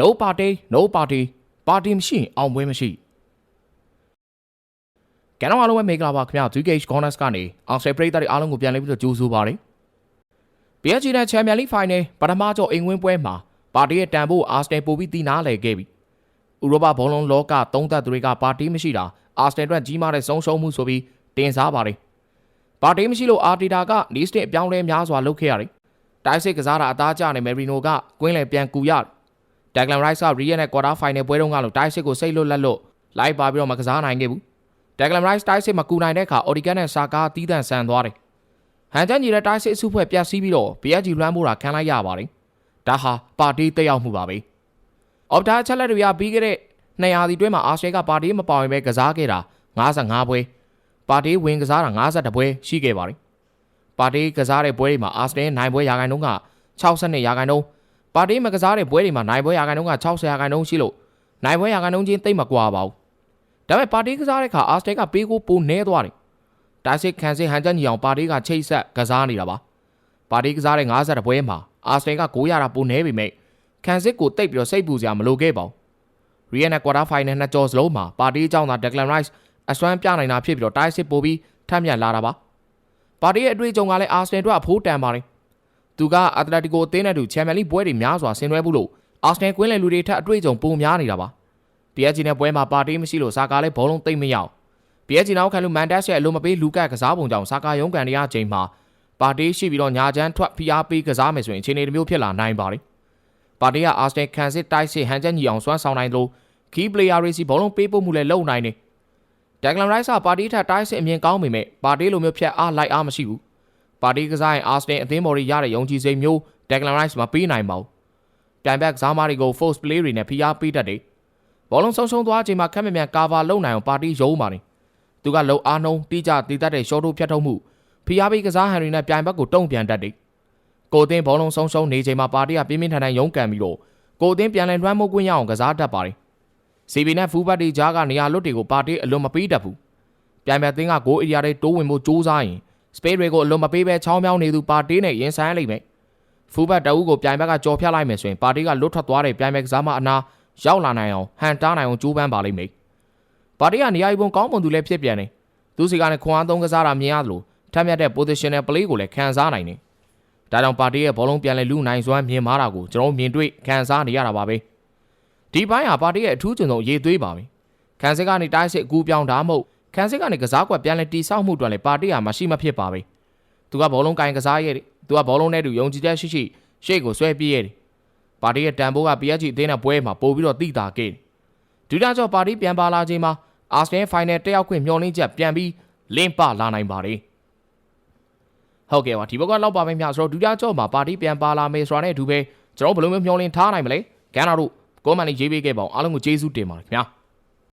no party no party ပါတီမရှိရင်အောင်ပွဲမရှိကနော်အားလုံးပဲမင်္ဂလာပါခင်ဗျာ GH Corners ကနေအောင်ဆယ်ပရိသတ်တွေအားလုံးကိုပြန်လည်ပြီးတော့ကြိုးဆိုပါရစေ PSG နဲ့ Champions League Final ပထမကြောအိမ်ဝင်းပွဲမှာပါတီရဲ့တန်ဖိုးအာစနယ်ပို့ပြီးတည်နာလဲခဲ့ပြီဥရောပဘောလုံးလောကသုံးသက်သူတွေကပါတီမရှိတာအာစနယ်အတွက်ကြီးမားတဲ့ဆုံးရှုံးမှုဆိုပြီးတင်စားပါတယ်ပါတီမရှိလို့အာတီတာကနီးစတစ်အပြောင်းလဲများစွာလုပ်ခဲ့ရတယ်တိုက်စစ်ကစားတာအသားကျနေမယ်ရီနိုကကွင်းလယ်ပြန်ကူရတယ် ဒက်ဂလန်ရိုက်စ်ကရီယယ်နဲ့ကွာတာဖိုင်နယ်ပွဲတုန်းကလို့တိုက်စစ်ကိုစိတ်လွတ်လက်လို့လိုက်ပါပြီးတော့မကစားနိုင်ခဲ့ဘူးဒက်ဂလန်ရိုက်စ်တိုက်စစ်မကူနိုင်တဲ့အခါအော်ဒီကန်နဲ့ဆာကာတီးတန့်ဆန်သွားတယ်ဟန်ချန်ကြီးတဲ့တိုက်စစ်အစုဖွဲ့ပြတ်စည်းပြီးတော့ PSG လွှမ်းမိုးတာခံလိုက်ရပါတယ်ဒါဟာပါတီတက်ရောက်မှုပါပဲအော်ပတာချက်လက်တွေရပြီးခဲ့တဲ့200ဒီတွဲမှာအာရှယ်ကပါတီမပေါရင်ပဲကစားခဲ့တာ55ပွဲပါတီဝင်ကစားတာ52ပွဲရှိခဲ့ပါတယ်ပါတီကစားတဲ့ပွဲတွေမှာအာဆနယ်နိုင်ပွဲရာခိုင်နှုန်းက62ရာခိုင်နှုန်း ပါတီမကစားတဲ့ပွဲတွေမှာနိုင်ပွဲရာခိုင်နှုန်းက60ရာခိုင်နှုန်းရှိလို့နိုင်ပွဲရာခိုင်နှုန်းချင်းတိတ်မကွာပါဘူး။ဒါပေမဲ့ပါတီကစားတဲ့အခါအာစတယ်ကပေးကိုပိုနေသွားတယ်။တိုက်စစ်ခံစစ်ဟန်ချက်ညီအောင်ပါတီကချိတ်ဆက်ကစားနေတာပါ။ပါတီကစားတဲ့50ပွဲမှာအာစတယ်က900ရာပိုနေပြီမဲ့ခံစစ်ကိုတိတ်ပြီးတော့စိတ်ပူစရာမလိုခဲ့ပါဘူး။ရီယယ်နဲ့ကွာတာဖိုင်နယ်နှစ်ကြောစလုံးမှာပါတီအကြောင်းသာဒက်ဂလန်ရိုက်စ်အစွမ်းပြနိုင်တာဖြစ်ပြီးတော့တိုက်စစ်ပိုပြီးထပ်မြက်လာတာပါ။ပါတီရဲ့အတွေ့အကြုံကလည်းအာစတယ်တို့အဖိုးတန်ပါတယ်။ သူကအက်တလက်တီကိုအသင်းနဲ့တူချန်ပီယံလိပွဲတွေများစွာဆင်နွှဲဘူးလို့အာဆနယ်ကွင်းလယ်လူတွေထက်အတွေ့အကြုံပိုများနေတာပါ PSG နဲ့ပွဲမှာပါတီမရှိလို့စာကားလည်းဘောလုံးသိမ့်မရောက် PSG နောက်ခံလူမန်တက်စ်ရဲ့အလိုမပေးလူကတ်ကစားပုံကြောင့်စာကားရုံးကန်ရရချိန်မှာပါတီရှိပြီးတော့ညာချမ်းထွက်ဖိအားပေးကစားမယ်ဆိုရင်အခြေအနေတစ်မျိုးဖြစ်လာနိုင်ပါတယ်ပါတီကအာဆနယ်ခံစစ်တိုက်စစ်ဟန်ချက်ညီအောင်စွမ်းဆောင်နိုင်လို့ခီးပလေယာတွေစီဘောလုံးပေးပို့မှုလည်းလုပ်နိုင်တယ်ဒက်ဂလန်ရိုက်စာပါတီထက်တိုက်စစ်အမြင်ကောင်းပေမဲ့ပါတီလိုမျိုးဖြတ်အားလိုက်အားမရှိဘူး ပါတီကစားရင်အာစနယ်အသင်းမော်ရီရတဲ့ယုံကြည်စိတ်မျိုးဒက်ဂလန်ရိုက်စ်မှာပေးနိုင်ပါဘူး။တိုင်ဘက်ကစားမားတွေကို force play တွေနဲ့ဖိအားပေးတတ်တယ်။ဘောလုံးဆုံးရှုံးသွားချိန်မှာခက်မမြန်ကာဗာလုံနိုင်အောင်ပါတီရုံးပါတယ်။သူကလုံအားနှုံးတိကျတည်တတ်တဲ့ရှော့တို့ဖြတ်ထုတ်မှုဖိအားပေးကစားဟန်တွေနဲ့ပြိုင်ဘက်ကိုတုံ့ပြန်တတ်တယ်။ကိုအသင်းဘောလုံးဆုံးရှုံးနေချိန်မှာပါတီကပြင်းပြင်းထန်ထန်ရုံးကန်ပြီးတော့ကိုအသင်းပြန်လည်လွှမ်းမိုးခွင့်ရအောင်ကစားတတ်ပါတယ်။ CB နဲ့ဖူးဘတ်တီဂျားကနေရာလွတ်တွေကိုပါတီအလွန်မပေးတတ်ဘူး။ပြိုင်ဘက်အသင်းကဂိုးအရီယာတွေတိုးဝင်ဖို့ကြိုးစားရင် စပေးတွေကိုအလွန်မပေးဘဲချောင်းမြောင်းနေသူပါတီနဲ့ရင်ဆိုင်ရလိမ့်မယ်။ဖူးဘတ်တအုပ်ကိုပြိုင်ဘက်ကကြော်ဖြတ်လိုက်မယ်ဆိုရင်ပါတီကလွတ်ထွက်သွားတဲ့ပြိုင်ဘက်ကစားမအနာရောက်လာနိုင်အောင်ဟန်တားနိုင်အောင်ကြိုးပမ်းပါလိမ့်မယ်။ပါတီကနေရာယူပုံကောင်းပုံသူလည်းဖြစ်ပြန်တယ်။သူစီကလည်းခွန်အားသုံးကစားတာမြင်ရသလိုထပ်မြတ်တဲ့ positional play ကိုလည်းခံစားနိုင်တယ်။ဒါကြောင့်ပါတီရဲ့ဘောလုံးပြန်လဲလူနိုင်စွမ်းမြင်မာတာကိုကျွန်တော်မြင်တွေ့ခံစားနေရတာပါပဲ။ဒီပိုင်းဟာပါတီရဲ့အထူးကျုံဆုံးရေးသွေးပါပဲ။ခံစစ်ကနေတိုက်စစ်အကူပြောင်းတာမဟုတ် ခန်းစစ်ကနေကစားကွက်ပြန်လဲတီဆောက်မှုအတွက်လည်းပါတီဟာမရှိမဖြစ်ပါပဲသူကဘောလုံးကင်ကစားရဲ့သူကဘောလုံးနဲ့တူယုံကြည်ချက်ရှိရှိရှေ့ကိုဆွဲပြေးရဲ့ပါတီရဲ့တန်ဖိုးက PSG အသင်းနဲ့ပွဲမှာပို့ပြီးတော့တိတာခဲ့ဒူတာကျော်ပါတီပြန်ပါလာချိန်မှာအာဆနယ်ဖိုင်နယ်တက်ရောက်ခွင့်မျှော်လင့်ချက်ပြန်ပြီးလင်းပလာနိုင်ပါတယ်ဟုတ်ကဲ့ပါဒီဘက်ကလောက်ပါပဲမြဆိုတော့ဒူတာကျော်မှာပါတီပြန်ပါလာမယ်ဆိုတာနဲ့အတူပဲကျွန်တော်ဘယ်လိုမျိုးမျှော်လင့်ထားနိုင်မလဲကန်နာတို့ကွန်မန်လေးရေးပေးခဲ့ပါအောင်အားလုံးကိုကျေးဇူးတင်ပါတယ်ခင်ဗျာ